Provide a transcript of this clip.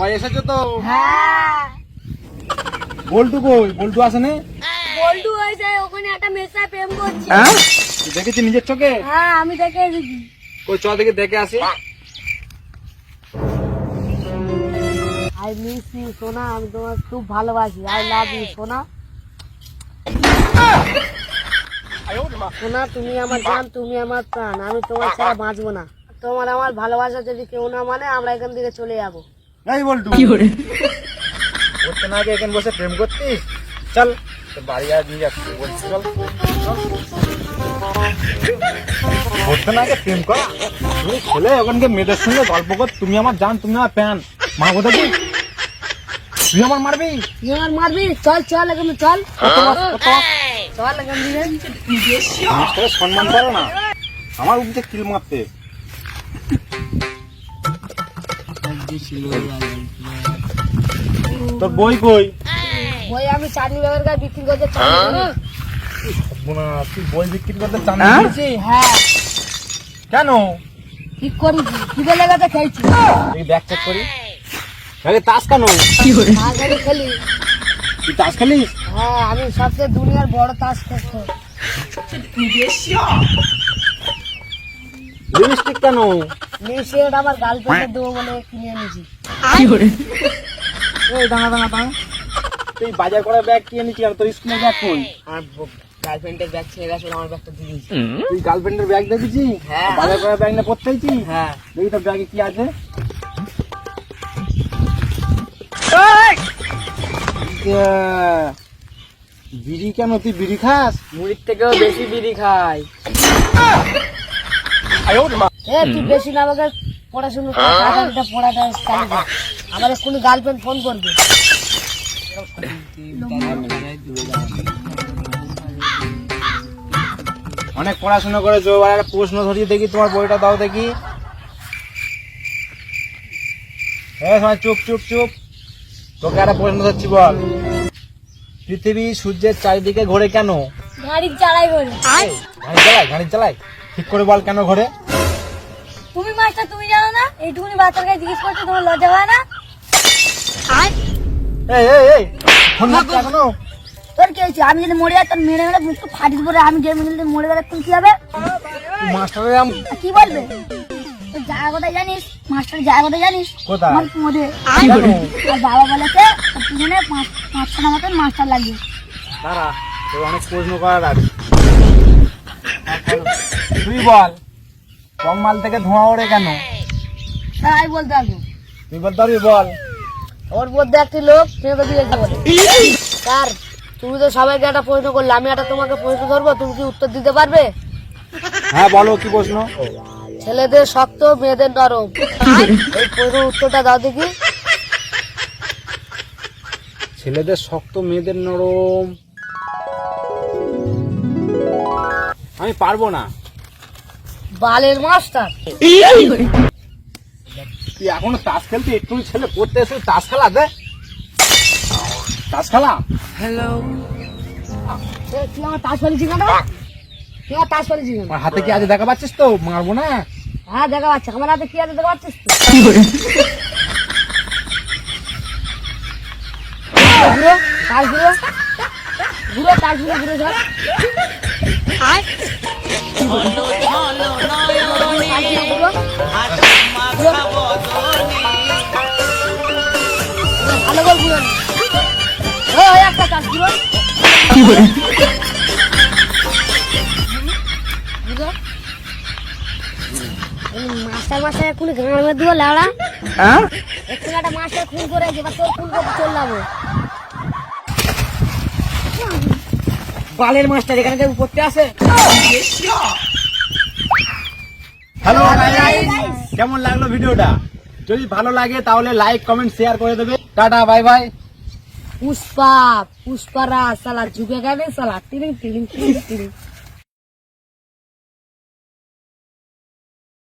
সবাই এসেছ তো। হ্যাঁ। বল্টু কই? বল্টু আসেনি বল্টু হয়েছে ওখানে একটা সাথে প্রেম করছে। হ্যাঁ? দেখেছি নিজের চোখে? হ্যাঁ আমি দেখে এসেছি। কই চল দেখে দেখে আসি। আই মিস ইউ সোনা আমি তোমার খুব ভালোবাসি। আই লাভ ইউ সোনা। সোনা তুমি আমার জান তুমি আমার প্রাণ। আমি তোমার ছাড়া বাঁচবো না। তোমার আমার ভালোবাসা যদি কেউ না মানে আমরা এখান থেকে চলে যাব। এই বল্টু। করতে না আগে এখানে বসে প্রেম করতিস? চল বাড়ি আর নিয়ে যাচ্ছি। বলছি চল করতে না আগে প্রেম করা। তুমি ছেলে ওখানকে মেয়েদের সঙ্গে গল্প কর। তুমি আমার জান তুমি আমার প্যান। মা কোথা কি তুই আমার মারবি? তুই আমার মারবি? চল চল এখান চল? চল এখান সম্মান করো না। আমার উঠতে কিল মারতে। তোর বই কই? ওই আমি চাটনি ব্যাগের কাছে বিক্রি করতে চাই। তুই বই বিক্রি করতে চান হ্যাঁ? কেন? ঠিক করি? কি বলে গেছে খেয়েছি? এই ব্যাগ চেক করি। আরে তাস কেন? আগে খেলি। তুই তাস খেলিস? হ্যাঁ আমি সবচেয়ে দুনিয়ার বড় তাস খেলতে লিপস্টিক কেন? মিশিয়ে আমার গার্লফ্রেন্ডে দেবো বলে কিনে এনেছি। এই দাঁড়া দাঁড়া দাঁড়া। তুই বাজার করা ব্যাগ কি এনেছি আর তোর স্কুলের ব্যাগ কই? আমার গার্লফ্রেন্ডের ব্যাগ ছেড়ে গেছে আমার ব্যাগটা দিয়ে দিয়েছি। তুই গার্লফ্রেন্ডের ব্যাগ দেখেছি হ্যাঁ। বাজার করা ব্যাগ না পড়তে চাইছি হ্যাঁ। দেখি তোর ব্যাগে কি আছে। বিড়ি কেন? তুই বিড়ি খাস? মুড়ির থেকেও বেশি বিড়ি খাই। এ তুই বেশি না আমাকে পড়াশুনো কর, পড়াটা চালু কর। আমার গার্লফ্রেন্ড ফোন করবে। অনেক পড়াশোনা করেছ একটা প্রশ্ন ধরিয়ে দেখি তোমার বইটা দাও দেখি। হ্যাঁ চুপ চুপ চুপ। তোকে একটা প্রশ্ন ধরছি বল। পৃথিবী সূর্যের চারিদিকে ঘোরে কেন? গাড়ি চালাই বলে গাড়ি চালাই গাড়ি চালায়? ঠিক করে বল কেন ঘোরে? তুমি মাস্টার তুমি জানো না? এইটুকুনি বাচ্চার কাছে জিজ্ঞেস করছ তোমার লজ্জা হয় না? এই এই এই ফোন মারছো এখনও? তোর কি হয়েছে? আমি যদি মরে যাই তোর মেরে ফাটিস পরে আমি গেম যদি মরে গেলে তুই কি হবে? মাস্টারের আম কি বলবে? তোর জায়গা কোথায় জানিস? মাস্টার জায়গা কোথায় জানিস? কোথায়? আমার মরে কেন? আর বাবা বলেছে পিছনে পাঁচ মতন মাস্টার লাগবে। দাঁড়া তোর অনেক প্রশ্ন করার আছে। বল। কম মাল থেকে ধোঁয়া ওড়ে কেন? তাই বলতে হবে। তুই বল পারবি বল। ওর মধ্যে একটি লোক প্রেমে দিয়েছে বলে স্যার তুমি তো সবাইকে একটা প্রশ্ন করলে আমি একটা তোমাকে প্রশ্ন ধরবো তুমি কি উত্তর দিতে পারবে? হ্যাঁ বলো কি প্রশ্ন? ছেলেদের শক্ত মেয়েদের নরম। এই প্রশ্নের উত্তরটা দাও দেখি। ছেলেদের শক্ত মেয়েদের নরম। আমি পারব না। বালের মাস্টার। তুই এখনও তাস খেলতে? একটু ছেলে পড়তে এসে তাস খেলা দে। তাস খেলা? এ, তুই আমার তাস ফেলেছি কেন তুই আমার তাস ফেলেছি কেন হাতে কি আছে দেখা পাচ্ছিস তো? মারবো না। হ্যাঁ দেখা পাচ্ছে। আমার হাতে কি আছে দেখা পাচ্ছিস তো? ঘুরো তাস ঘুরো। ঘুরো তাস ঘুরো ঘুরো ধর। একটা একটা করে বালের মাস্টার এখানে কেউ পড়তে আসে। হ্যালো কেমন লাগল ভিডিওটা? যদি ভালো লাগে তাহলে লাইক কমেন্ট শেয়ার করে দেবে। টাটা বাই বাই পুষ্পা পুষ্পারা সালা যুগে গেলে সালা তিরিং তিরিং তিরিং তিরিং